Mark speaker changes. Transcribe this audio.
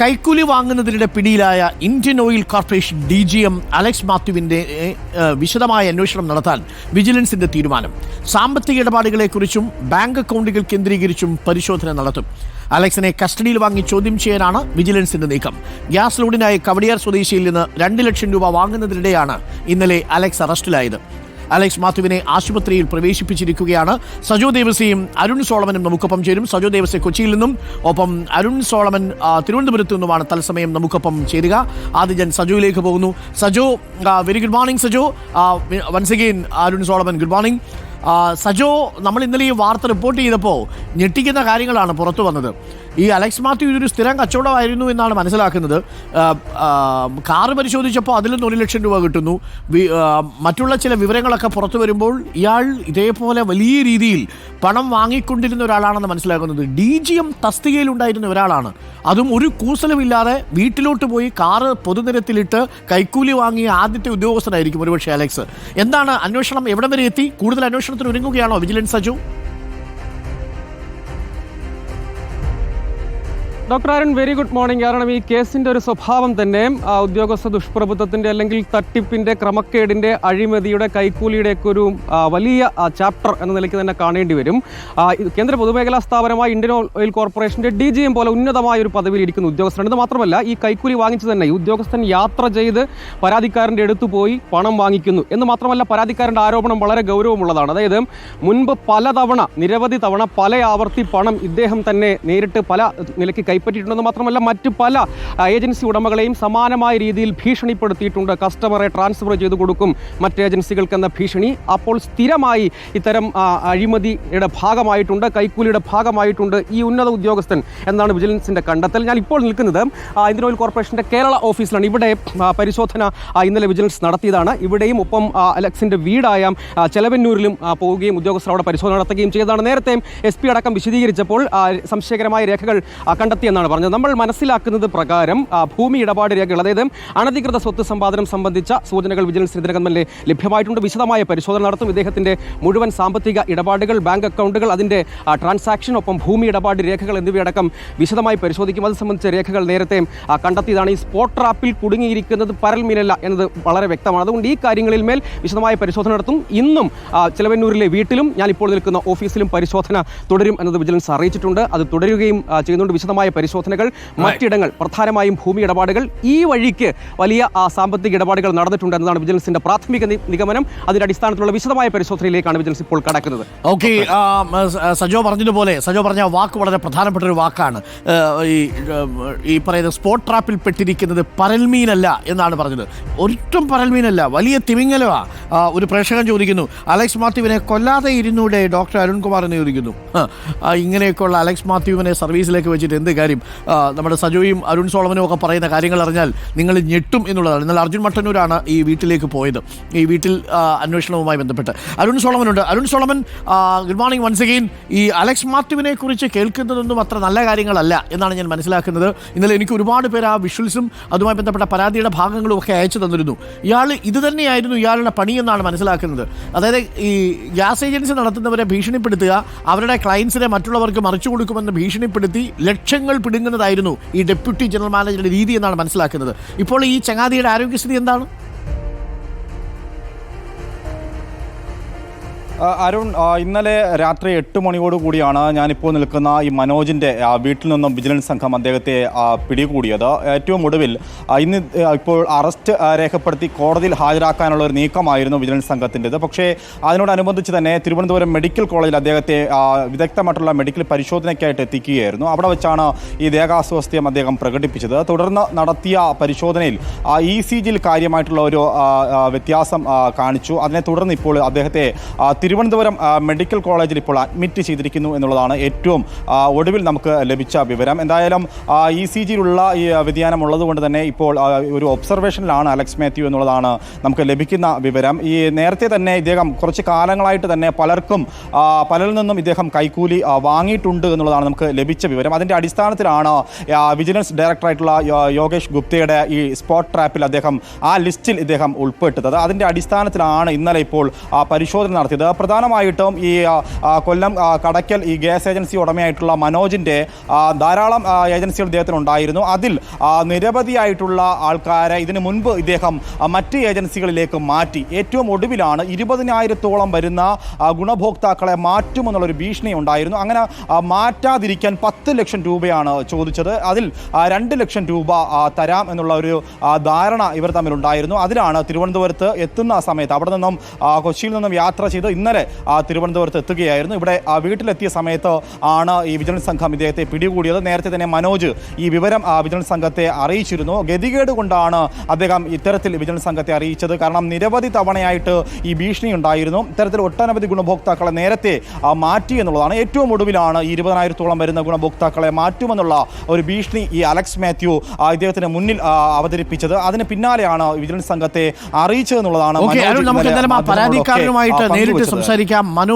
Speaker 1: കൈക്കൂലി വാങ്ങുന്നതിനിടെ പിടിയിലായ Indian Oil Corporation D G M Alex A, വിശദമായ അന്വേഷണം നടത്താൻ വിജിലൻസിന്റെ തീരുമാനം. സാമ്പത്തിക ഇടപാടുകളെക്കുറിച്ചും ബാങ്ക് അക്കൗണ്ടുകൾ കേന്ദ്രീകരിച്ചും പരിശോധന നടത്തും. അലക്സിനെ കസ്റ്റഡിയിൽ വാങ്ങി ചോദ്യം ചെയ്യാനാണ് വിജിലൻസിന്റെ നീക്കം. ഗ്യാസ് ലോഡിനായി കവടിയാർ സ്വദേശിയിൽ നിന്ന് രണ്ട് ലക്ഷം രൂപ വാങ്ങുന്നതിനിടെയാണ് ഇന്നലെ അലക്സ് അറസ്റ്റിലായത്. അലക്സ് മാത്യുവിനെ ആശുപത്രിയിൽ പ്രവേശിപ്പിച്ചിരിക്കുകയാണ്. സജോ ദേവസിയും അരുൺ സോളമനും നമുക്കൊപ്പം ചേരും. സജോ ദേവസെ കൊച്ചിയിൽ നിന്നും ഒപ്പം അരുൺ സോളമൻ തിരുവനന്തപുരത്തു നിന്നുമാണ് തത്സമയം നമുക്കൊപ്പം ചേരുക. ആദ്യം ഞാൻ സജോയിലേക്ക് പോകുന്നു. Sajo very good morning Sajo. Once again Arun Solomon good morning Sajo നമ്മൾ ഇന്നലെ ഈ വാർത്ത റിപ്പോർട്ട് ചെയ്തപ്പോൾ ഞെട്ടിക്കുന്ന കാര്യങ്ങളാണ് പുറത്തു വന്നത്. ഈ അലക്സ് മാത്യു ഇതൊരു സ്ഥിരം കച്ചവടമായിരുന്നു എന്നാണ് മനസ്സിലാക്കുന്നത്. കാറ് പരിശോധിച്ചപ്പോൾ അതിൽ നിന്ന് ഒരു ലക്ഷം രൂപ കിട്ടുന്നു. മറ്റുള്ള ചില വിവരങ്ങളൊക്കെ പുറത്തു വരുമ്പോൾ ഇയാൾ ഇതേപോലെ വലിയ രീതിയിൽ പണം വാങ്ങിക്കൊണ്ടിരുന്ന ഒരാളാണെന്ന് മനസ്സിലാക്കുന്നത്. ഡി ജി എം തസ്തികയിലുണ്ടായിരുന്ന ഒരാളാണ്. അതും ഒരു കൂസലുമില്ലാതെ വീട്ടിലോട്ട് പോയി കാറ് പൊതുനിരത്തിലിട്ട് കൈക്കൂലി വാങ്ങിയ ആദ്യത്തെ ഉദ്യോഗസ്ഥനായിരിക്കും ഒരുപക്ഷെ അലക്സ്. എന്താണ് അന്വേഷണം എവിടം വരെ എത്തി? കൂടുതൽ അന്വേഷണത്തിന് ഒരുങ്ങുകയാണോ വിജിലൻസ് സജു?
Speaker 2: ഡോക്ടർ ആരൻ വെരി ഗുഡ് മോർണിംഗ് കാരണം ഈ കേസിന്റെ ഒരു സ്വഭാവം തന്നെ ആ, ഉദ്യോഗസ്ഥ ദുഷ്പ്രഭുത്വത്തിന്റെ അല്ലെങ്കിൽ തട്ടിപ്പിന്റെ ക്രമക്കേടിന്റെ അഴിമതിയുടെ കൈക്കൂലിയുടെ ഒക്കെ ഒരു വലിയ ചാപ്റ്റർ എന്ന നിലയ്ക്ക് തന്നെ കാണേണ്ടി വരും. കേന്ദ്ര പൊതുമേഖലാ സ്ഥാപനമായ ഇന്ത്യൻ ഓയിൽ കോർപ്പറേഷന്റെ ഡി ജി എം പോലെ ഉന്നതമായ ഒരു പദവിയിൽ ഇരിക്കുന്ന ഉദ്യോഗസ്ഥനാണ് ഇത് മാത്രമല്ല ഈ കൈക്കൂലി വാങ്ങിച്ചു തന്നെ ഈ ഉദ്യോഗസ്ഥൻ യാത്ര ചെയ്ത് പരാതിക്കാരന്റെ അടുത്ത് പോയി പണം വാങ്ങിക്കുന്നു. എന്ന് മാത്രമല്ല പരാതിക്കാരന്റെ ആരോപണം വളരെ ഗൗരവമുള്ളതാണ്. അതായത് മുൻപ് പലതവണ നിരവധി തവണ പല ആവർത്തി പണം ഇദ്ദേഹം തന്നെ നേരിട്ട് പല നിലയ്ക്ക് കൈപ്പറ്റിയിട്ടുണ്ടെന്ന് മാത്രമല്ല മറ്റ് പല ഏജൻസി ഉടമകളെയും സമാനമായ രീതിയിൽ ഭീഷണിപ്പെടുത്തിയിട്ടുണ്ട്. കസ്റ്റമറെ ട്രാൻസ്ഫർ ചെയ്ത് കൊടുക്കും മറ്റ് ഏജൻസികൾക്കെന്ന ഭീഷണി. അപ്പോൾ സ്ഥിരമായി ഇത്തരം അഴിമതിയുടെ ഭാഗമായിട്ടുണ്ട് കൈക്കൂലിയുടെ ഭാഗമായിട്ടുണ്ട് ഈ ഉന്നത ഉദ്യോഗസ്ഥൻ എന്നാണ് വിജിലൻസിന്റെ കണ്ടെത്തൽ. ഞാൻ ഇപ്പോൾ നിൽക്കുന്നത് ഇന്ത്യൻ ഓയിൽ കോർപ്പറേഷന്റെ കേരള ഓഫീസിലാണ്. ഇവിടെ പരിശോധന ഇന്നലെ വിജിലൻസ് നടത്തിയതാണ്. ഇവിടെയും ഒപ്പം അലക്സിന്റെ വീടായ ചെലവന്നൂരിലും പോവുകയും ഉദ്യോഗസ്ഥർ അവിടെ പരിശോധന നടത്തുകയും ചെയ്തതാണ്. നേരത്തെ എസ് പി അടക്കം വിശദീകരിച്ചപ്പോൾ സംശയകരമായ രേഖകൾ എന്നാണ് പറഞ്ഞത്. നമ്മൾ മനസ്സിലാക്കുന്നത് പ്രകാരം ഭൂമി ഇടപാട് രേഖകൾ അതായത് അനധികൃത സ്വത്ത് സമ്പാദനം സംബന്ധിച്ച സൂചനകൾ വിജിലൻസ് ഇതിനകം തന്നെ ലഭ്യമായിട്ടുണ്ട്. വിശദമായ പരിശോധന നടത്തും. ഇദ്ദേഹത്തിന്റെ മുഴുവൻ സാമ്പത്തിക ഇടപാടുകൾ ബാങ്ക് അക്കൗണ്ടുകൾ അതിന്റെ ട്രാൻസാക്ഷൻ ഒപ്പം ഭൂമി ഇടപാട് രേഖകൾ എന്നിവയടക്കം വിശദമായി പരിശോധിക്കും. അത് സംബന്ധിച്ച രേഖകൾ നേരത്തെ കണ്ടെത്തിയതാണ്. ഈ സ്പോട്ട് ട്രാപ്പിൽ കുടുങ്ങിയിരിക്കുന്നത് പരൽമീനല്ല എന്നത് വളരെ വ്യക്തമാണ്. അതുകൊണ്ട് ഈ കാര്യങ്ങളിൽ മേൽ വിശദമായ പരിശോധന നടത്തും. ഇന്നും ചിലവന്നൂരിലെ വീട്ടിലും ഞാൻ ഇപ്പോൾ നിൽക്കുന്ന ഓഫീസിലും പരിശോധന തുടരും എന്നത് വിജിലൻസ് അറിയിച്ചിട്ടുണ്ട്. അത് തുടരുകയും ചെയ്യുന്നുണ്ട്. വിശദമായ പരിശോധനകൾ മറ്റിടങ്ങൾ പ്രധാനമായും ഭൂമി ഇടപാടുകൾ ഈ വഴിക്ക് വലിയ സാമ്പത്തിക ഇടപാടുകൾ നടന്നിട്ടുണ്ട് എന്നതാണ് വിജിലൻസിന്റെ പ്രാഥമിക നിഗമനം. അതിന്റെ അടിസ്ഥാനത്തിലുള്ള വിശദമായ പരിശോധനയിലേക്കാണ് വിജിലൻസ് ഇപ്പോൾ കടക്കുന്നത്.
Speaker 1: ഓക്കെ സജോ പറഞ്ഞതുപോലെ സജോ പറഞ്ഞ വാക്ക് വളരെ പ്രധാനപ്പെട്ട ഒരു വാക്കാണ് ഈ ഈ പറയുന്ന സ്പോട്ട് ട്രാപ്പിൽ പെട്ടിരിക്കുന്നത് പരൽമീനല്ല എന്നാണ് പറഞ്ഞത്. ഒരിക്കലും പരൽമീനല്ല വലിയ തിമിങ്ങലാ ഒരു പ്രേക്ഷകൻ ചോദിക്കുന്നു അലക്സ് മാത്യുവിനെ കൊല്ലാതെ ഇരുന്നൂടെ? ഡോക്ടർ അരുൺകുമാർ എന്ന് ചോദിക്കുന്നു. ഇങ്ങനെയൊക്കെയുള്ള അലക്സ് മാത്യുവിനെ സർവീസിലേക്ക് വെച്ചിട്ട് എന്ത് കാര്യം ആ, നമ്മുടെ സജോയും അരുൺ സോളമനും ഒക്കെ പറയുന്ന കാര്യങ്ങൾ അറിഞ്ഞാൽ നിങ്ങൾ ഞെട്ടും എന്നുള്ളതാണ്. എന്നാൽ അർജുൻ മട്ടന്നൂരാണ് ഈ വീട്ടിലേക്ക് പോയത്. ഈ വീട്ടിൽ അന്വേഷണവുമായി ബന്ധപ്പെട്ട്. Arun സോളമനുണ്ട്. Arun Solomon good morning once again ഈ അലക്സ് മാത്യുവിനെ കുറിച്ച് കേൾക്കുന്നതൊന്നും അത്ര നല്ല കാര്യങ്ങളല്ല എന്നാണ് ഞാൻ മനസ്സിലാക്കുന്നത്. ഇന്നലെ എനിക്ക് ഒരുപാട് പേര് ആ വിഷ്വൽസും അതുമായി ബന്ധപ്പെട്ട പരാതിയുടെ ഭാഗങ്ങളും ഒക്കെ അയച്ചു തന്നിരുന്നു. ഇയാൾ ഇത് തന്നെയായിരുന്നു ഇയാളുടെ പണിയെന്നാണ് മനസ്സിലാക്കുന്നത്. അതായത് ഈ ഗ്യാസ് ഏജൻസി നടത്തുന്നവരെ ഭീഷണിപ്പെടുത്തുക അവരുടെ ക്ലയൻസിനെ മറ്റുള്ളവർക്ക് മറിച്ചു കൊടുക്കുമെന്ന് ഭീഷണിപ്പെടുത്തി ലക്ഷങ്ങൾ പിടുങ്ങുന്നതായിരുന്നു ഈ ഡെപ്യൂട്ടി ജനറൽ മാനേജറുടെ രീതി എന്നാണ് മനസ്സിലാക്കുന്നത്. ഇപ്പോൾ ഈ ചങ്ങാതിയുടെ ആരോഗ്യസ്ഥിതി എന്താണ്?
Speaker 3: അരുൺ ഇന്നലെ രാത്രി എട്ട് മണിയോട് കൂടിയാണ് ഞാനിപ്പോൾ നിൽക്കുന്ന ഈ മനോജിന്റെ വീട്ടിൽ നിന്നും വിജിലൻസ് സംഘം അദ്ദേഹത്തെ പിടികൂടിയത്. ഏറ്റവും ഒടുവിൽ ഇന്ന് ഇപ്പോൾ അറസ്റ്റ് രേഖപ്പെടുത്തി കോടതിയിൽ ഹാജരാക്കാനുള്ള ഒരു നീക്കമായിരുന്നു വിജിലൻസ് സംഘത്തിന്റെത്. പക്ഷേ അതിനോടനുബന്ധിച്ച് തന്നെ തിരുവനന്തപുരം മെഡിക്കൽ കോളേജിൽ അദ്ദേഹത്തെ വിദഗ്ധമായിട്ടുള്ള മെഡിക്കൽ പരിശോധനയ്ക്കായിട്ട് എത്തിക്കുകയായിരുന്നു. അവിടെ വെച്ചാണ് ഈ ദേഹാസ്വാസ്ഥ്യം അദ്ദേഹം പ്രകടിപ്പിച്ചത്. തുടർന്ന് നടത്തിയ പരിശോധനയിൽ ഇ സി ജിയിൽ കാര്യമായിട്ടുള്ള ഒരു വ്യത്യാസം കാണിച്ചു. അതിനെ തുടർന്ന് ഇപ്പോൾ അദ്ദേഹത്തെ തിരുവനന്തപുരം മെഡിക്കൽ കോളേജിൽ ഇപ്പോൾ അഡ്മിറ്റ് ചെയ്തിരിക്കുന്നു എന്നുള്ളതാണ് ഏറ്റവും ഒടുവിൽ നമുക്ക് ലഭിച്ച വിവരം. എന്തായാലും ഇ സി ജിയിലുള്ള ഈ വ്യതിയാനം ഉള്ളതുകൊണ്ട് തന്നെ ഇപ്പോൾ ഒരു ഒബ്സർവേഷനിലാണ് അലക്സ് മാത്യു എന്നുള്ളതാണ് നമുക്ക് ലഭിക്കുന്ന വിവരം. ഈ നേരത്തെ തന്നെ ഇദ്ദേഹം കുറച്ച് കാലങ്ങളായിട്ട് തന്നെ പലർക്കും പലരിൽ നിന്നും ഇദ്ദേഹം കൈക്കൂലി വാങ്ങിയിട്ടുണ്ട് എന്നുള്ളതാണ് നമുക്ക് ലഭിച്ച വിവരം. അതിന്റെ അടിസ്ഥാനത്തിലാണ് വിജിലൻസ് ഡയറക്ടറായിട്ടുള്ള യോഗേഷ് ഗുപ്തയുടെ ഈ സ്പോട്ട് ട്രാപ്പിൽ അദ്ദേഹം ആ ലിസ്റ്റിൽ ഇദ്ദേഹം ഉൾപ്പെട്ടത്. അതിന്റെ അടിസ്ഥാനത്തിലാണ് ഇന്നലെ ഇപ്പോൾ പരിശോധന നടത്തിയത്. പ്രധാനമായിട്ടും ഈ കൊല്ലം കടയ്ക്കൽ ഈ ഗ്യാസ് ഏജൻസി ഉടമയായിട്ടുള്ള മനോജിന്റെ ധാരാളം ഏജൻസികൾ ഇദ്ദേഹത്തിന് ഉണ്ടായിരുന്നു അതിൽ നിരവധിയായിട്ടുള്ള ആൾക്കാരെ ഇതിനു മുൻപ് ഇദ്ദേഹം മറ്റ് ഏജൻസികളിലേക്ക് മാറ്റി. ഏറ്റവും ഒടുവിലാണ് ഇരുപതിനായിരത്തോളം വരുന്ന ഗുണഭോക്താക്കളെ മാറ്റുമെന്നുള്ളൊരു ഭീഷണി ഉണ്ടായിരുന്നു. അങ്ങനെ മാറ്റാതിരിക്കാൻ പത്ത് ലക്ഷം രൂപയാണ് ചോദിച്ചത്. അതിൽ രണ്ട് ലക്ഷം രൂപ തരാം എന്നുള്ള ഒരു ധാരണ ഇവർ തമ്മിലുണ്ടായിരുന്നു. അതിലാണ് തിരുവനന്തപുരത്ത് എത്തുന്ന സമയത്ത് അവിടെ നിന്നും കൊച്ചിയിൽ നിന്നും യാത്ര ചെയ്ത് ഇന്നലെ ആ, തിരുവനന്തപുരത്ത് എത്തുകയായിരുന്നു. ഇവിടെ ആ, വീട്ടിലെത്തിയ സമയത്ത് ആണ് ഈ വിജിലൻസ് സംഘം ഇദ്ദേഹത്തെ പിടികൂടിയത്. നേരത്തെ തന്നെ മനോജ് ഈ വിവരം ആ, വിജിലൻസ് സംഘത്തെ അറിയിച്ചിരുന്നു. ഗതികേട് കൊണ്ടാണ് അദ്ദേഹം ഇത്തരത്തിൽ വിജിലൻസ് സംഘത്തെ അറിയിച്ചത്. കാരണം നിരവധി തവണയായിട്ട് ഈ ഭീഷണി ഉണ്ടായിരുന്നു. ഇത്തരത്തിൽ ഒട്ടനവധി ഗുണഭോക്താക്കളെ നേരത്തെ മാറ്റി എന്നുള്ളതാണ്. ഏറ്റവും ഒടുവിലാണ് ഈ ഇരുപതിനായിരത്തോളം വരുന്ന ഗുണഭോക്താക്കളെ മാറ്റുമെന്നുള്ള ഒരു ഭീഷണി ഈ അലക്സ് മാത്യു ഇദ്ദേഹത്തിന് മുന്നിൽ അവതരിപ്പിച്ചത്. അതിന് പിന്നാലെയാണ് വിജിലൻസ് സംഘത്തെ അറിയിച്ചതെന്നുള്ളതാണ്
Speaker 1: പരാതിക്കാരനുമായിട്ട് നേരിട്ട്. സംസാരിക്കാം. മനു